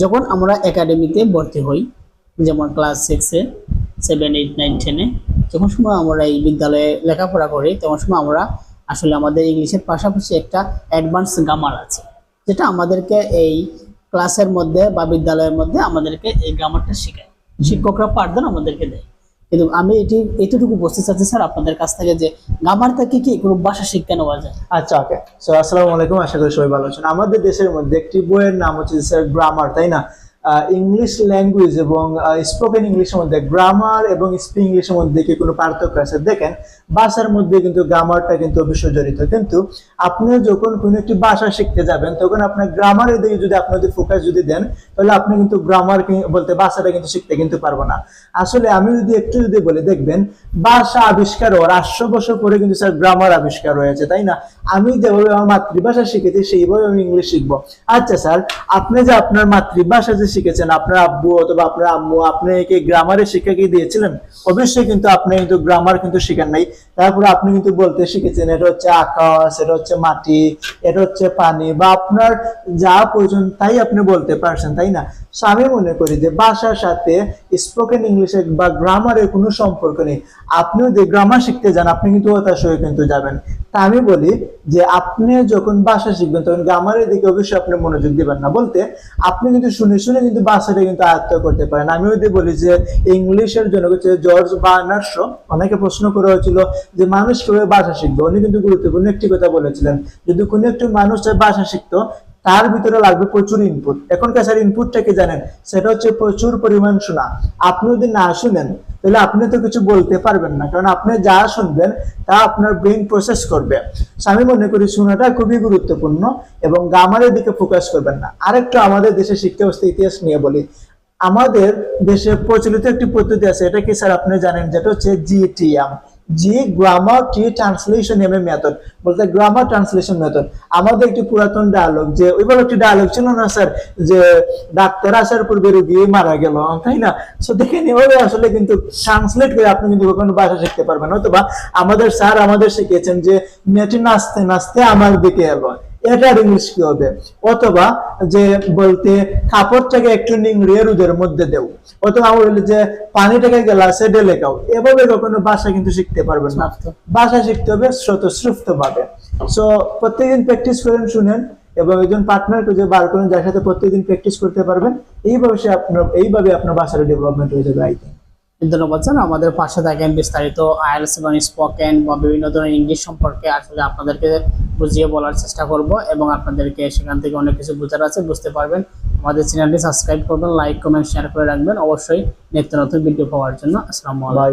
যখন আমরা একাডেমিতে ভর্তি হই, যেমন ক্লাস সিক্সে সেভেন এইট নাইন টেনে যখন সময় আমরা এই বিদ্যালয়ে লেখাপড়া করি, তখন সময় আমরা আসলে আমাদের ইংলিশের পাশাপাশি একটা অ্যাডভান্স গ্রামার আছে, যেটা আমাদেরকে এই ক্লাসের মধ্যে বা বিদ্যালয়ের মধ্যে আমাদেরকে এই গ্রামারটা শেখায়। শিক্ষকরা পাঠদান আমাদেরকে দেয়। কিন্তু আমি এটি, এতটুকু বলতে চাচ্ছি স্যার আপনাদের কাছ থেকে যে গামার থেকে কি কোনো ভাষা শিক্ষা নেওয়া যায়? আচ্ছা ওকে সো আসসালামু আলাইকুম, আশা করি সবাই ভালো আছেন। আমাদের দেশের মধ্যে একটি বইয়ের নাম হচ্ছে স্যার গ্রামার তাই না? ইংলিশ ল্যাঙ্গুয়েজ এবং স্পোকেন ইংলিশের মধ্যে গ্রামার এবং স্পিক ইংলিশের মধ্যে কি কোনো পার্থক্য আছে? দেখেন, ভাষার মধ্যে কিন্তু গ্রামারটা কিন্তু অবশ্যই জড়িত। কিন্তু আপনি যখন কোনো একটি ভাষা শিখতে যাবেন, তখন আপনার গ্রামারের দিকে যদি আপনি যদি ফোকাস যদি দেন, তাহলে আপনি কিন্তু গ্রামার বলতে ভাষাটা কিন্তু শিখতে কিন্তু পারব না। আসলে আমি যদি একটু যদি বলি, দেখবেন ভাষা আবিষ্কার হওয়ার আটশো বছর পরে কিন্তু স্যার গ্রামার আবিষ্কার হয়েছে, তাই না? আমি যেভাবে আমার মাতৃভাষা শিখেছি, সেইভাবে আমি ইংলিশ শিখব। আচ্ছা স্যার, আপনি যে আপনার মাতৃভাষা যে শিখেছেন, আপনার আব্বু অথবা আপনার আম্মু, আপনি কি গ্রামারের শিক্ষা কি দিয়েছিলেন? অবশ্যই কিন্তু আপনি কিন্তু গ্রামার কিন্তু শিখেন নাই। তারপরে আপনি কিন্তু বলতে শিখেছেন, এটা হচ্ছে আকাশ, এটা হচ্ছে মাটি, এটা হচ্ছে পানি বা আপনার যা প্রয়োজন তাই আপনি বলতে পারছেন, তাই না? আমি মনে করি যে ভাষার সাথে স্পোকেন ইংলিশে বা গ্রামারের কোনো সম্পর্ক নেই। আপনি যদি গ্রামার শিখতে যান, আপনি কিন্তু হতাশ হয়ে কিন্তু যাবেন। তা আমি বলি যে আপনি যখন ভাষা শিখবেন, তখন গ্রামারের দিকে অবশ্যই আপনি মনোযোগ দিবেন না। বলতে, আপনি কিন্তু শুনে শুনে কিন্তু বাসাটা কিন্তু আয়ত্ত করতে পারেন। আমি যদি বলি যে ইংলিশের জন্য হচ্ছে জর্জ বার্নার্স অনেকে প্রশ্ন করা হয়েছিল যে মানুষ কীভাবে বাসা শিখবে? উনি কিন্তু গুরুত্বপূর্ণ একটি কথা বলেছিলেন। যদি কোনো একটি মানুষ ভাষা শিখতো তার ভিতরে লাগবে প্রচুর ইনপুট এখনকার স্যার ইনপুটটা কি জানেন? সেটা হচ্ছে প্রচুর পরিমাণ শোনা। আপনি যদি না শুনেন, তাহলে আপনি তো কিছু বলতে পারবেন না, কারণ আপনি যা শুনবেন, তা আপনার ব্রেন প্রসেস করবে। আমি মনে করি শোনাটা খুবই গুরুত্বপূর্ণ এবং গ্রামারের দিকে ফোকাস করবেন না। আরেকটু আমাদের দেশের শিক্ষা ব্যবস্থা ইতিহাস নিয়ে বলি। আমাদের দেশে প্রচলিত একটি পদ্ধতি আছে, এটা কি স্যার আপনি জানেন? যেটা হচ্ছে GTM G grammar T translation M method বলতে গ্রামার ট্রান্সলেশন মেথড আমাদের একটি পুরাতন ডায়ালগ যে, ওইবার একটি ডায়ালগ ছিল না স্যার, যে ডাক্তার আসার পূর্বে রুগী মারা গেল, তাই না? সো দেখেন এভাবে আসলে কিন্তু ট্রান্সলেট করে আপনি কিন্তু কোনো ভাষা শিখতে পারবেন অথবা আমাদের স্যার আমাদের শিখিয়েছেন যে, মেয়েটি নাচতে নাচতে আমার দিকে এলো। এটার ইংলিশ কি হবে? অথবা যে বলতে কাপড়টাকে একটু নিংড়িয়ে রোদের মধ্যে দেও। অথবা আমরা বলি যে পানিটাকে গ্লাসে ঢেলে খাও। এভাবে কখনো ভাষা কিন্তু শিখতে পারবেন না। ভাষা শিখতে হবে স্বতঃস্ফূর্ত ভাবে সো প্রত্যেকদিন প্র্যাকটিস করেন শুনেন এবং একজন পার্টনার খুঁজে বার করেন যার সাথে প্রত্যেকদিন প্র্যাকটিস করতে পারবেন এইভাবে সে আপনার এইভাবে আপনার ভাষার ডেভেলপমেন্ট হয়ে যাবে আই থিঙ্ক ধন্যবাদ স্যার আমাদের পাশে থাকেন বিস্তারিত আইএলস এবং স্পোকেন বা বিভিন্ন ধরনের ইংলিশ সম্পর্কে। আসলে আপনাদেরকে বুঝিয়ে বলার চেষ্টা করব এবং আপনাদেরকে সেখান থেকে অনেক কিছু বোঝার আছে, বুঝতে পারবেন। আমাদের চ্যানেলটি সাবস্ক্রাইব করবেন, লাইক, কমেন্ট শেয়ার করে রাখবেন। অবশ্যই নিত্য নতুন ভিডিও পাওয়ার জন্য। আসসালামু আলাইকুম।